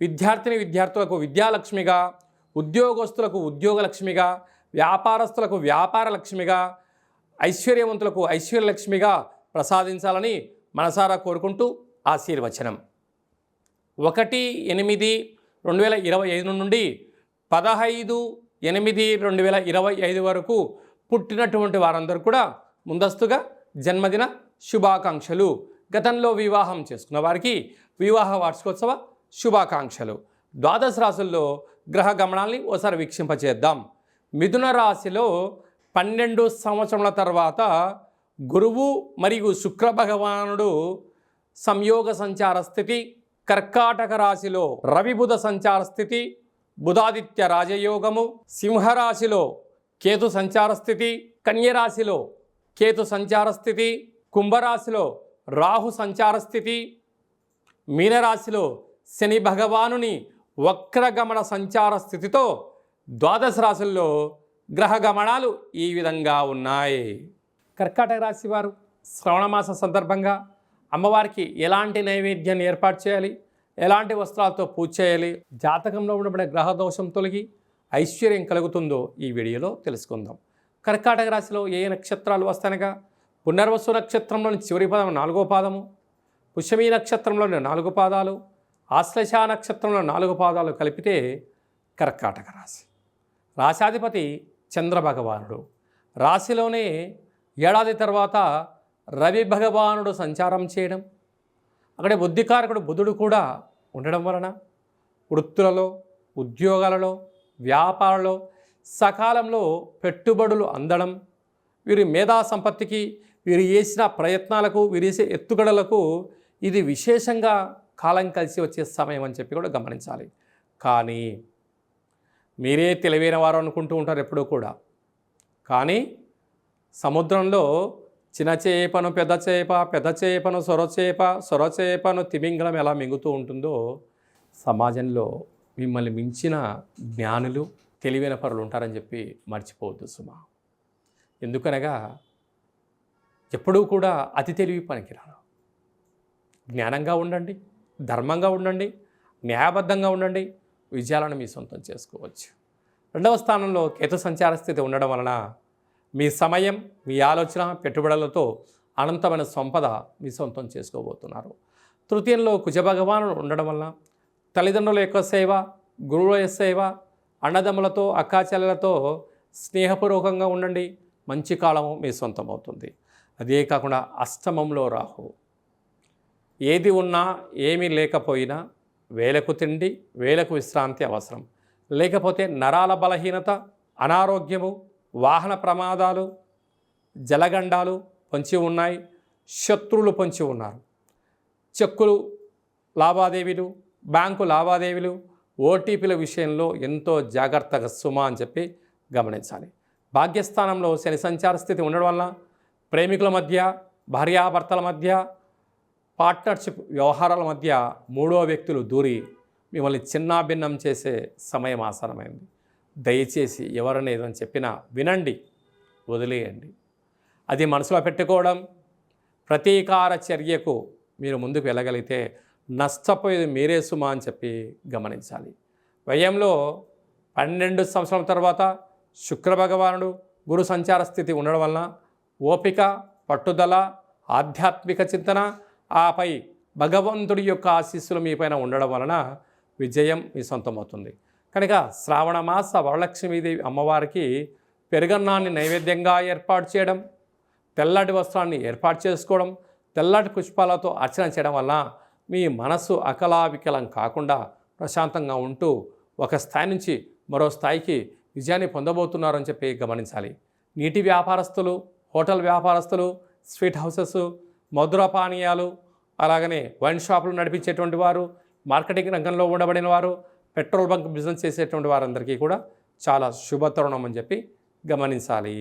విద్యార్థిని విద్యార్థులకు విద్యాలక్ష్మిగా ఉద్యోగస్తులకు ఉద్యోగలక్ష్మిగా వ్యాపారస్తులకు వ్యాపార లక్ష్మిగా ఐశ్వర్యవంతులకు ఐశ్వర్యలక్ష్మిగా ప్రసాదించాలని మనసారా కోరుకుంటూ ఆశీర్వచనం. ఒకటి ఎనిమిది రెండు వేల ఇరవై ఐదు నుండి పదహైదు ఎనిమిది రెండు వేల ఇరవై ఐదు వరకు పుట్టినటువంటి వారందరూ కూడా ముందస్తుగా జన్మదిన శుభాకాంక్షలు. గతంలో వివాహం చేసుకున్న వారికి వివాహ వార్షికోత్సవ శుభాకాంక్షలు. ద్వాదశ రాశుల్లో గ్రహ గమనాల్ని ఓసారి వీక్షింపచేద్దాం. మిథున రాశిలో పన్నెండు సంవత్సరముల తర్వాత గురువు మరియు శుక్ర భగవానుడు సంయోగ సంచార స్థితి కర్కాటక రాశిలో రవిబుధ సంచార స్థితి బుధాదిత్య రాజయోగము సింహరాశిలో కేతు సంచార స్థితి కన్యరాశిలో కేతు సంచార స్థితి కుంభరాశిలో రాహు సంచార స్థితి మీనరాశిలో శని భగవానుని వక్రగమన సంచార స్థితితో ద్వాదశ రాశుల్లో గ్రహ గమనాలు ఈ విధంగా ఉన్నాయి. కర్కాటక రాశి వారు శ్రవణమాస సందర్భంగా అమ్మవారికి ఎలాంటి నైవేద్యాన్ని ఏర్పాటు చేయాలి? ఎలాంటి వస్త్రాలతో పూజ చేయాలి? జాతకంలో ఉండబడే గ్రహ దోషం తొలగి ఐశ్వర్యం కలుగుతుందో ఈ వీడియోలో తెలుసుకుందాం. కర్కాటక రాశిలో ఏ నక్షత్రాలు వస్తానగా పునర్వసు నక్షత్రంలోని చివరి పదం నాలుగో పాదము పుష్యమీ నక్షత్రంలోని నాలుగు పాదాలు ఆశ్లేష నక్షత్రంలో నాలుగు పాదాలు కలిపితే కర్కాటక రాశి. రాశాధిపతి చంద్రభగవానుడు. రాశిలోనే ఏడాది తర్వాత రవి భగవానుడు సంచారం చేయడం అక్కడ బుద్ధికారకుడు బుధుడు కూడా ఉండడం వలన వృత్తులలో ఉద్యోగాలలో వ్యాపారంలో సకాలంలో పెట్టుబడులు అందడం వీరి మేధా సంపత్తికి వీరు చేసిన ప్రయత్నాలకు వీరు చేసే ఎత్తుగడలకు ఇది విశేషంగా కాలం కలిసి వచ్చే సమయం అని చెప్పి కూడా గమనించాలి. కానీ మీరే తెలివైన వారు అనుకుంటూ ఉంటారు ఎప్పుడూ కూడా. కానీ సముద్రంలో చిన్న చేపను పెద్ద చేప పెద్ద చేపను సొరచేప సొరచేపను తిమింగలం ఎలా మింగుతూ ఉంటుందో సమాజంలో మిమ్మల్ని మించిన జ్ఞానులు తెలివైన పరులు ఉంటారని చెప్పి మర్చిపోవద్దు సుమా. ఎందుకనగా ఎప్పుడూ కూడా అతి తెలివి పనికిరాను జ్ఞానంగా ఉండండి. ధర్మంగా ఉండండి న్యాయబద్ధంగా ఉండండి విజయాలను మీ సొంతం చేసుకోవచ్చు. రెండవ స్థానంలో కేతు సంచార స్థితి ఉండడం వలన మీ సమయం మీ ఆలోచన పెట్టుబడులతో అనంతమైన సంపద మీ సొంతం చేసుకోబోతున్నారు. తృతీయంలో కుజభగవానుడు ఉండడం వలన తల్లిదండ్రుల యొక్క సేవ గురువుల యొక్క సేవ అన్నదమ్ములతో అక్కాచెల్లెలతో స్నేహపూర్వకంగా ఉండండి మంచి కాలము మీ సొంతం అవుతుంది అదే కాకుండా అష్టమంలో రాహు. ఏది ఉన్నా ఏమీ లేకపోయినా వేలకు తిండి వేలకు విశ్రాంతి అవసరం. లేకపోతే నరాల బలహీనత అనారోగ్యము వాహన ప్రమాదాలు జలగండాలు పొంచి ఉన్నాయి శత్రువులు పొంచి ఉన్నారు. చెక్కులు లావాదేవీలు బ్యాంకు లావాదేవీలు ఓటీపీల విషయంలో ఎంతో జాగ్రత్తగా సుమా అని చెప్పి గమనించాలి. భాగ్యస్థానంలో శని సంచార స్థితి ఉండడం వల్ల ప్రేమికుల మధ్య భార్యాభర్తల మధ్య పార్ట్నర్షిప్ వ్యవహారాల మధ్య మూడో వ్యక్తులు దూరి మిమ్మల్ని చిన్నాభిన్నం చేసే సమయం ఆసనమైంది దయచేసి ఎవరైనా ఏదని చెప్పినా వినండి వదిలేయండి. అది మనసులో పెట్టుకోవడం ప్రతీకార చర్యకు మీరు ముందుకు వెళ్ళగలిగితే నష్టపోయేది మీరే సుమా అని చెప్పి గమనించాలి. వ్యయంలో పన్నెండు సంవత్సరాల తర్వాత శుక్రభగవానుడు గురు సంచార స్థితి ఉండడం వలన ఓపిక పట్టుదల ఆధ్యాత్మిక చింతన ఆపై భగవంతుడి యొక్క ఆశీస్సులు మీపైన ఉండడం వలన విజయం మీ సొంతమవుతుంది. కనుక శ్రావణ మాస వరలక్ష్మీదేవి అమ్మవారికి పెరుగన్నాన్ని నైవేద్యంగా ఏర్పాటు చేయడం తెల్లటి వస్త్రాన్ని ఏర్పాటు చేసుకోవడం తెల్లటి పుష్పాలతో అర్చన చేయడం వల్ల మీ మనస్సు అకలావికలం కాకుండా ప్రశాంతంగా ఉంటూ ఒక స్థాయి నుంచి మరో స్థాయికి విజయాన్ని పొందబోతున్నారని చెప్పి గమనించాలి. నీటి వ్యాపారస్తులు హోటల్ వ్యాపారస్తులు స్వీట్ హౌసెస్ మధుర పానీయాలు అలాగనే వైన్ షాపులు నడిపించేటువంటి వారు మార్కెటింగ్ రంగంలో ఉండబడిన వారు పెట్రోల్ బంక్ బిజినెస్ చేసేటువంటి వారందరికీ కూడా చాలా శుభతరుణం అని చెప్పి గమనించాలి.